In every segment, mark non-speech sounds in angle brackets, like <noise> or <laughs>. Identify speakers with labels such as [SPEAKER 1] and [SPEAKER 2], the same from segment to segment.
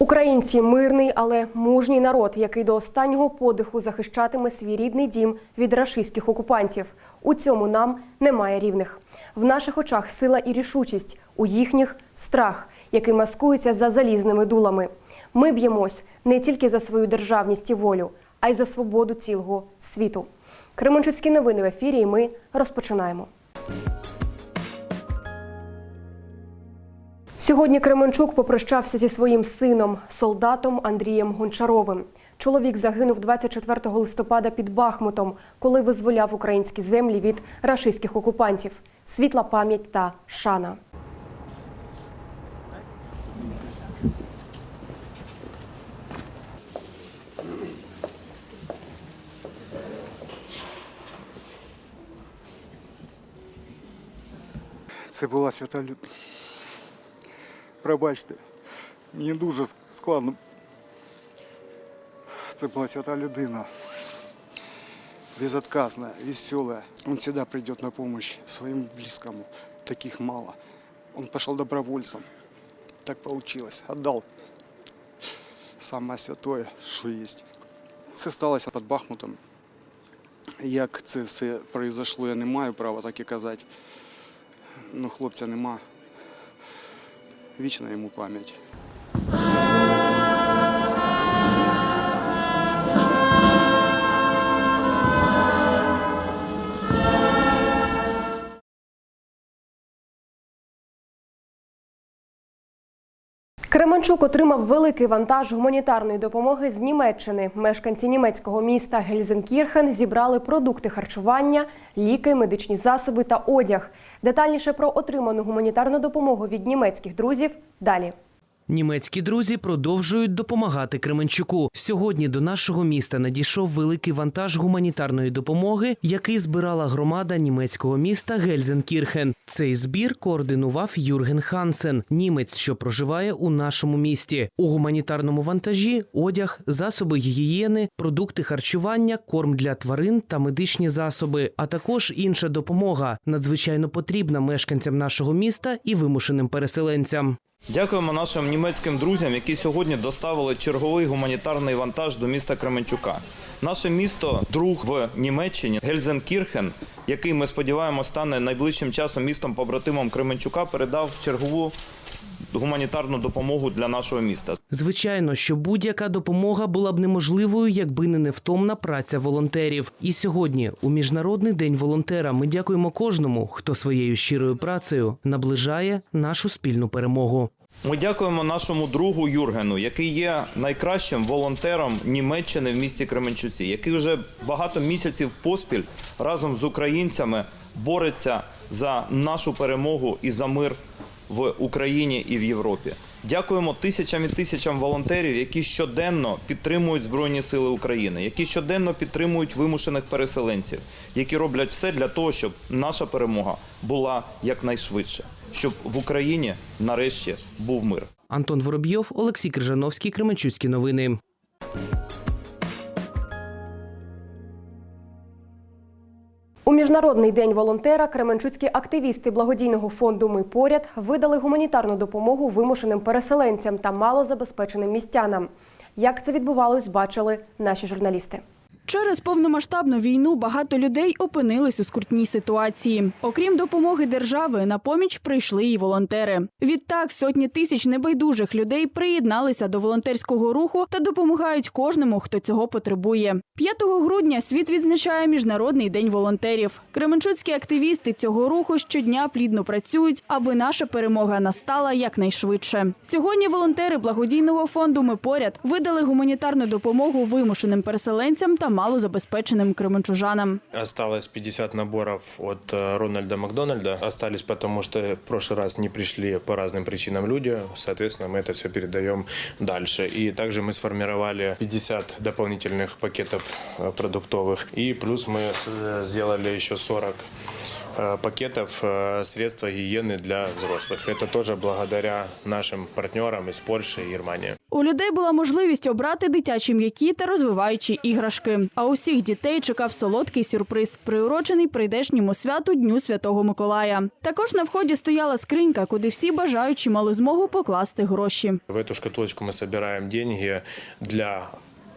[SPEAKER 1] Українці мирний, але мужній народ, який до останнього подиху захищатиме свій рідний дім від рашистських окупантів. У цьому нам немає рівних. В наших очах сила і рішучість, у їхніх страх, який маскується за залізними дулами. Ми б'ємось не тільки за свою державність і волю, а й за свободу цілого світу. Кременчуцькі новини в ефірі. і Ми розпочинаємо. Сьогодні Кременчук попрощався зі своїм сином, солдатом Андрієм Гончаровим. Чоловік загинув 24 листопада під Бахмутом, коли визволяв українські землі від рашистських окупантів. Світла пам'ять та шана.
[SPEAKER 2] Це була свята людина. Пробачте, мені дуже складно. Це була свята людина. Безотказная, веселая. Он всегда придет на помощь своему близкому. Таких мало. Он пошел добровольцем. Так получилось. Отдал самое святое, що є. Це сталося під Бахмутом. Як це все произошло, я не маю права так і казати. Ну, хлопця нема. Вічна йому пам'ять.
[SPEAKER 1] Кременчук отримав великий вантаж гуманітарної допомоги з Німеччини. Мешканці німецького міста Гельзенкірхен зібрали продукти харчування, ліки, медичні засоби та одяг. Детальніше про отриману гуманітарну допомогу від німецьких друзів далі.
[SPEAKER 3] Німецькі друзі продовжують допомагати Кременчуку. Сьогодні до нашого міста надійшов великий вантаж гуманітарної допомоги, який збирала громада німецького міста Гельзенкірхен. Цей збір координував Юрген Хансен, німець, що проживає у нашому місті. У гуманітарному вантажі одяг, засоби гігієни, продукти харчування, корм для тварин та медичні засоби, а також інша допомога, надзвичайно потрібна мешканцям нашого міста і вимушеним переселенцям.
[SPEAKER 4] Дякуємо нашим німецьким друзям, які сьогодні доставили черговий гуманітарний вантаж до міста Кременчука. Наше місто, друг в Німеччині, Гельзенкірхен, який ми сподіваємося стане найближчим часом містом побратимом Кременчука, передав чергову гуманітарну допомогу для нашого міста.
[SPEAKER 3] Звичайно, що будь-яка допомога була б неможливою, якби не невтомна праця волонтерів. І сьогодні, у міжнародний день волонтера, ми дякуємо кожному, хто своєю щирою працею наближає нашу спільну перемогу.
[SPEAKER 4] Ми дякуємо нашому другу Юргену, який є найкращим волонтером Німеччини в місті Кременчуці, який вже багато місяців поспіль разом з українцями бореться за нашу перемогу і за мир в Україні і в Європі. Дякуємо тисячам і тисячам волонтерів, які щоденно підтримують Збройні Сили України, які щоденно підтримують вимушених переселенців, які роблять все для того, щоб наша перемога була якнайшвидше, щоб в Україні нарешті був мир.
[SPEAKER 3] Антон Воробйов, Олексій Крижановський, Кременчуцькі новини.
[SPEAKER 1] Міжнародний день волонтера кременчуцькі активісти благодійного фонду Ми поряд видали гуманітарну допомогу вимушеним переселенцям та малозабезпеченим містянам. Як це відбувалось, бачили наші журналісти.
[SPEAKER 5] Через повномасштабну війну багато людей опинились у скрутній ситуації. Окрім допомоги держави, на поміч прийшли і волонтери. Відтак сотні тисяч небайдужих людей приєдналися до волонтерського руху та допомагають кожному, хто цього потребує. 5 грудня світ відзначає міжнародний день волонтерів. Кременчуцькі активісти цього руху щодня плідно працюють, аби наша перемога настала якнайшвидше. Сьогодні волонтери благодійного фонду Ми поряд видали гуманітарну допомогу вимушеним переселенцям та малозабезпеченим кременчужанам.
[SPEAKER 6] Осталось 50 наборов от э, Рональда Макдональда. Остались потому, что в прошлый раз не пришли по разным причинам люди. Соответственно, мы это все передаем дальше. И также мы сформировали 50 дополнительных пакетов э, продуктовых. И плюс мы э, сделали еще 40 э, пакетов э, средства гигиены для взрослых. Это тоже благодаря нашим партнерам из Польши и Германии.
[SPEAKER 5] У людей була можливість обрати дитячі м'які та розвиваючі іграшки. А усіх дітей чекав солодкий сюрприз, приурочений прийдешньому святу Дню Святого Миколая. Також на вході стояла скринька, куди всі бажаючі мали змогу покласти гроші.
[SPEAKER 6] В эту шкатулочку мы собираем деньги для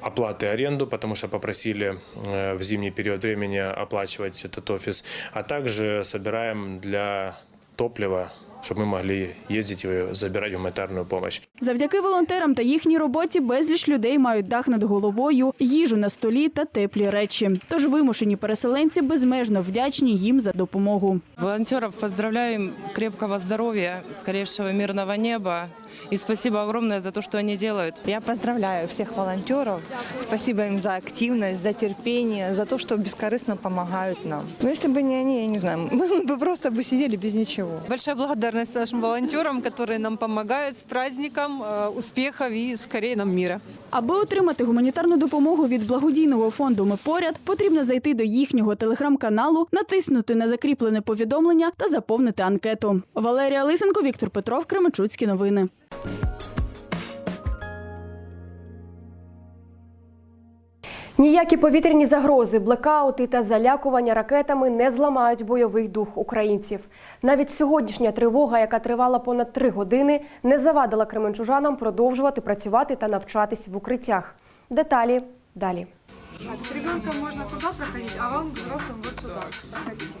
[SPEAKER 6] оплаты аренду, потому что попросили э, в зимний период времени оплачивать этот офис, а также собираем для топлива, чтобы мы могли ездить и забирать гуманитарную помощь.
[SPEAKER 5] Завдяки волонтерам та їхній роботі безліч людей мають дах над головою, їжу на столі та теплі речі. Тож вимушені переселенці безмежно вдячні їм за допомогу.
[SPEAKER 7] Волонтеров поздравляем крепкого здоровья, скорейшего мирного неба. И спасибо огромное за то, что они делают.
[SPEAKER 8] Я поздравляю всех волонтеров. Спасибо им за активность, за терпение, за то, что бескорыстно помогают нам. Но если бы не они, я не знаю, <laughs> мы бы просто бы сидели без ничего.
[SPEAKER 9] Большая благодарность нашим волонтерам, которые нам помогают с праздником, э, успехов и скорее нам мира.
[SPEAKER 5] Аби отримати гуманітарну допомогу від благодійного фонду Ми поряд потрібно зайти до їхнього телеграм-каналу, натиснути на закріплене повідомлення та заповнити анкету. Валерія Лисенко, Віктор Петров, Кременчуцькі новини.
[SPEAKER 1] Ніякі повітряні загрози, блекаути та залякування ракетами не зламають бойовий дух українців. Навіть сьогоднішня тривога, яка тривала понад три години, не завадила кременчужанам продовжувати працювати та навчатись в укриттях. Деталі далі.
[SPEAKER 10] С ребенком можно туда проходить, а вам, взрослым, вот сюда проходите.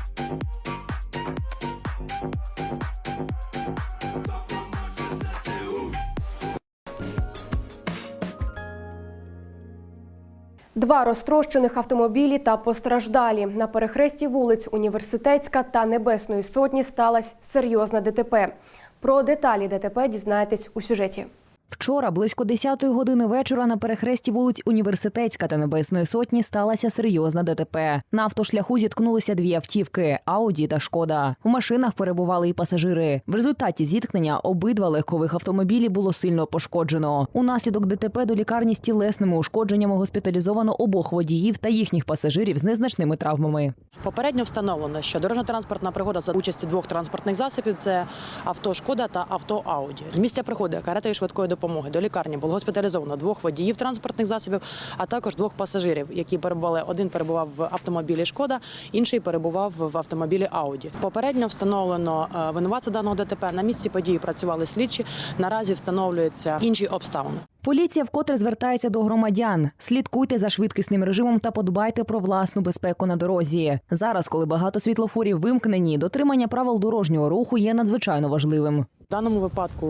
[SPEAKER 1] Два розтрощених автомобілі та постраждалі на перехресті вулиць Університетська та Небесної Сотні сталася серйозна ДТП. Про деталі ДТП дізнаєтесь у сюжеті.
[SPEAKER 11] Вчора близько 10-ї години вечора на перехресті вулиць Університетська та Небесної Сотні сталася серйозна ДТП. На автошляху зіткнулися дві автівки Ауді та Шкода. У машинах перебували і пасажири. В результаті зіткнення обидва легкових автомобілі було сильно пошкоджено. Унаслідок ДТП до лікарні з тілесними ушкодженнями госпіталізовано обох водіїв та їхніх пасажирів з незначними травмами.
[SPEAKER 12] Попередньо встановлено, що дорожньо-транспортна пригода за участі двох транспортних засобів це авто Шкода та авто Ауді. З місця приходу каретою швидкої допомоги до лікарні було госпіталізовано двох водіїв транспортних засобів, а також двох пасажирів, які перебували. Один перебував в автомобілі Шкода, інший перебував в автомобілі Ауді. Попередньо встановлено е, винуватця даного ДТП. На місці події працювали слідчі. Наразі встановлюються інші обставини.
[SPEAKER 11] Поліція вкотре звертається до громадян. Слідкуйте за швидкісним режимом та подбайте про власну безпеку на дорозі. Зараз, коли багато світлофорів вимкнені, дотримання правил дорожнього руху є надзвичайно важливим.
[SPEAKER 12] В даному випадку,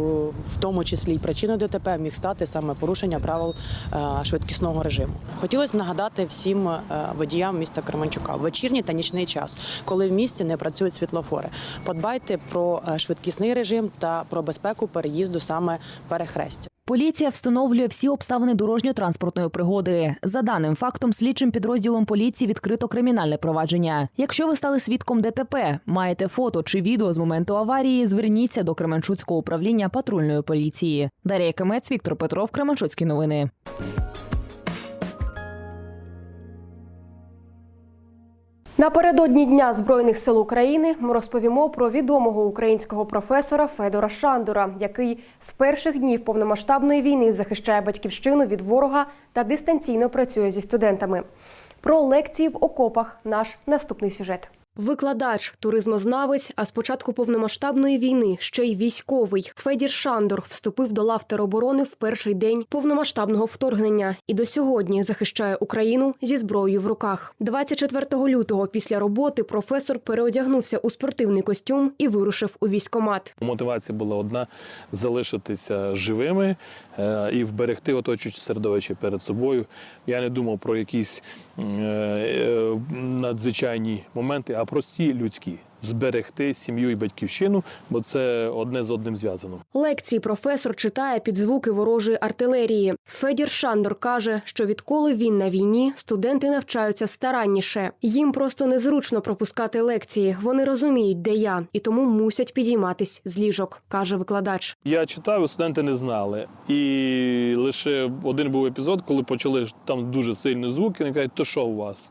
[SPEAKER 12] в тому числі й причиною ДТП, міг стати саме порушення правил е, швидкісного режиму. Хотілося б нагадати всім е, водіям міста Кременчука в вечірній та нічний час, коли в місті не працюють світлофори. Подбайте про е, швидкісний режим та про безпеку переїзду саме перехрестя.
[SPEAKER 11] Поліція встановлює всі обставини дорожньо-транспортної пригоди. За даним фактом, слідчим підрозділом поліції відкрито кримінальне провадження. Якщо ви стали свідком ДТП, маєте фото чи відео з моменту аварії, зверніться до Кременчуцького управління патрульної поліції. Дар'я Кемець, Віктор Петров, Кременчуцькі новини.
[SPEAKER 1] Напередодні Дня Збройних сил України ми розповімо про відомого українського професора Федора Шандора, який з перших днів повномасштабної війни захищає батьківщину від ворога та дистанційно працює зі студентами. Про лекції в окопах наш наступний сюжет. Викладач, туризмознавець, а з початку повномасштабної війни ще й військовий Федір Шандор вступив до лав тероборони в перший день повномасштабного вторгнення і до сьогодні захищає Україну зі зброєю в руках. 24 лютого після роботи професор переодягнувся у спортивний костюм і вирушив у військомат.
[SPEAKER 13] Мотивація була одна залишитися живими е, і вберегти оточуюче середовище перед собою. Я не думав про якісь е, надзвичайні моменти, а прості людські. зберегти сім'ю і батьківщину, бо це одне з одним зв'язано.
[SPEAKER 1] Лекції професор читає під звуки ворожої артилерії. Федір Шандор каже, що відколи він на війні, студенти навчаються старанніше. Їм просто незручно пропускати лекції. Вони розуміють, де я, і тому мусять підійматись з ліжок, каже викладач.
[SPEAKER 13] Я читав, студенти не знали. І лише один був епізод, коли почали там дуже сильні звуки. Вони кажуть, то що у вас?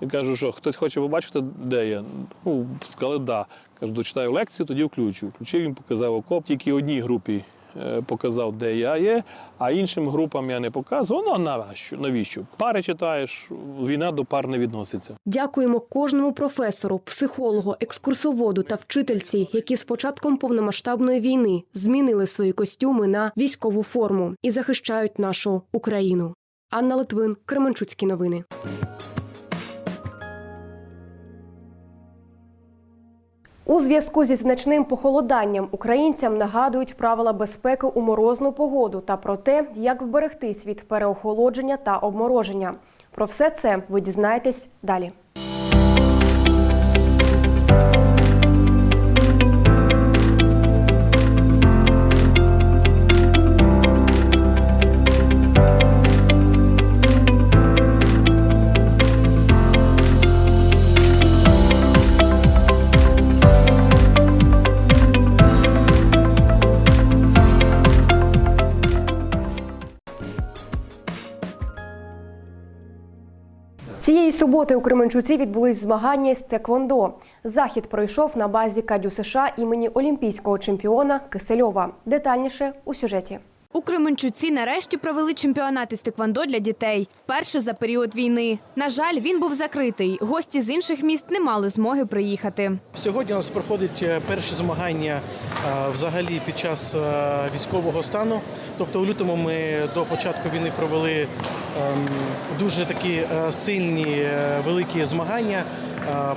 [SPEAKER 13] Я кажу, що хтось хоче побачити, де я. Ну, сказали, да. Кажу, дочитаю лекцію, тоді включу. Включив він, показав окоп. Тільки одній групі е, показав, де я є, а іншим групам я не показував. Ну а навіщо? Навіщо? Пари читаєш, війна до пар не відноситься.
[SPEAKER 1] Дякуємо кожному професору, психологу, екскурсоводу та вчительці, які з початком повномасштабної війни змінили свої костюми на військову форму і захищають нашу Україну. Анна Литвин, Кременчуцькі новини. У зв'язку зі значним похолоданням українцям нагадують правила безпеки у морозну погоду та про те, як вберегтись від переохолодження та обмороження. Про все це ви дізнаєтесь далі. Цієї суботи у Кременчуці відбулись змагання з Теквондо. Захід пройшов на базі Кадю США імені олімпійського чемпіона Кисельова. Детальніше у сюжеті.
[SPEAKER 14] У Кременчуці нарешті провели чемпіонат із теквондо для дітей. Вперше за період війни. На жаль, він був закритий. Гості з інших міст не мали змоги приїхати.
[SPEAKER 15] Сьогодні у нас проходять е, перші змагання е, взагалі під час е, військового стану. Тобто, у лютому ми до початку війни провели ем, дуже такі сильні великі змагання.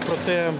[SPEAKER 15] Проте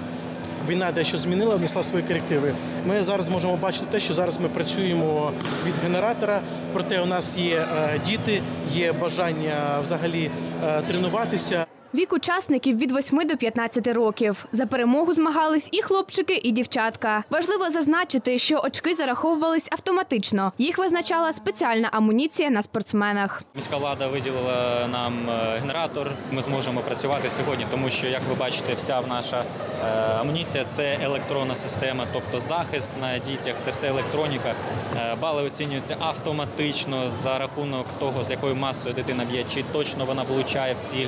[SPEAKER 15] війна дещо змінила, внесла свої корективи. Ми зараз можемо бачити те, що зараз ми працюємо від генератора. Проте у нас є е, діти, є бажання взагалі е, тренуватися.
[SPEAKER 14] Вік учасників від 8 до 15 років. За перемогу змагались і хлопчики, і дівчатка. Важливо зазначити, що очки зараховувались автоматично. Їх визначала спеціальна амуніція на спортсменах.
[SPEAKER 16] Міська влада виділила нам е, генератор. Ми зможемо працювати сьогодні, тому що, як ви бачите, вся наша е, амуніція це електронна система, тобто захист на дітях, це все електроніка. Е, Бали оцінюються автоматично за рахунок того, з якою масою дитина б'є, чи точно вона влучає в ціль.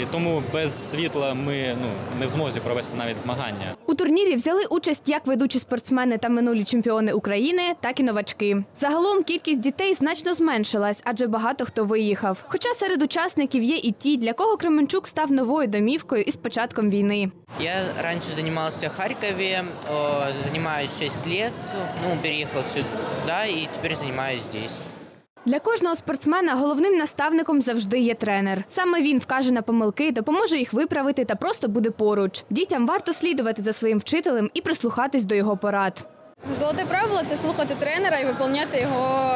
[SPEAKER 16] Е, Тому без світла ми ну не в змозі провести навіть змагання.
[SPEAKER 14] У турнірі взяли участь як ведучі спортсмени та минулі чемпіони України, так і новачки. Загалом кількість дітей значно зменшилась, адже багато хто виїхав. Хоча серед учасників є і ті, для кого Кременчук став новою домівкою із початком війни.
[SPEAKER 17] Я раньше занимался в Харькове, э, занимаюсь 6 лет, ну, переехал сюда и теперь занимаюсь здесь.
[SPEAKER 14] Для кожного спортсмена головним наставником завжди є тренер. Саме він вкаже на помилки, допоможе їх виправити та просто буде поруч. Дітям варто слідувати за своїм вчителем і прислухатись до його порад.
[SPEAKER 18] Золоте правило це слухати тренера і виконувати його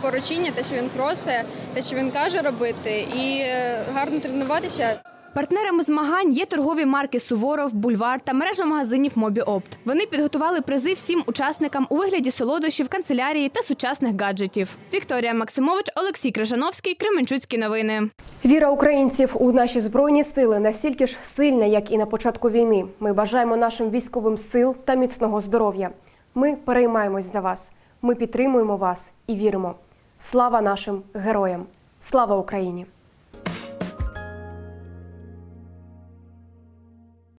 [SPEAKER 18] поручення, те, що він просить, те, що він каже робити, і е, гарно тренуватися.
[SPEAKER 14] Партнерами змагань є торгові марки Суворов, Бульвар та мережа магазинів Мобіопт. Вони підготували призи всім учасникам у вигляді солодощів, канцелярії та сучасних гаджетів. Вікторія Максимович, Олексій Крижановський, Кременчуцькі новини.
[SPEAKER 1] Віра українців у наші збройні сили настільки ж сильна, як і на початку війни. Ми бажаємо нашим військовим сил та міцного здоров'я. Ми переймаємось за вас. Ми підтримуємо вас і віримо. Слава нашим героям! Слава Україні!